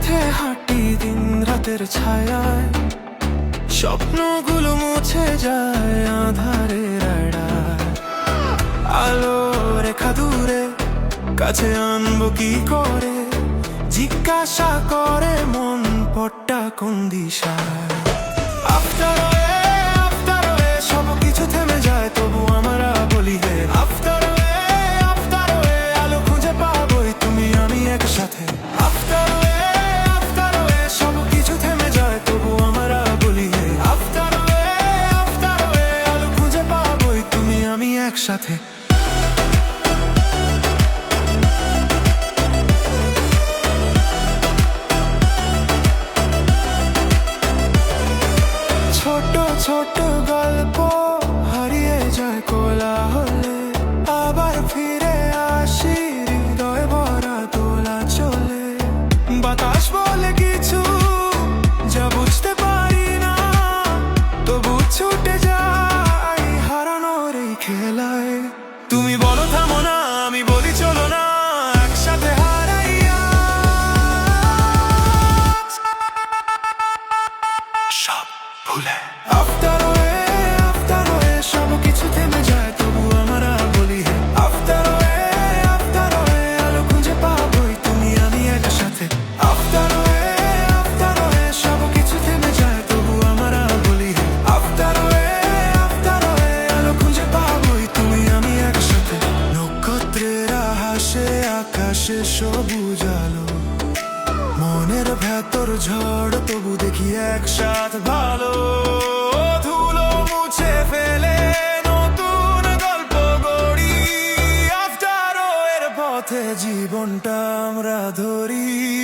সাথে হাঁটি দিন রাতের ছায়ায়। স্বপ্নগুলো মুছে যায় আধারে আলো রেখা দূরে, কাছে আনব কি করে? জিজ্ঞাসা করে মন পট্টা কোন দিশায়? সাথে Tú mi voz. উজালো। মনের ভেতর ঝড়, তবু দেখি একসাথ ভালো। ধুলো মুছে ফেলে নতুন গল্প গড়ি। আফটার এর পথে জীবনটা আমরা ধরি।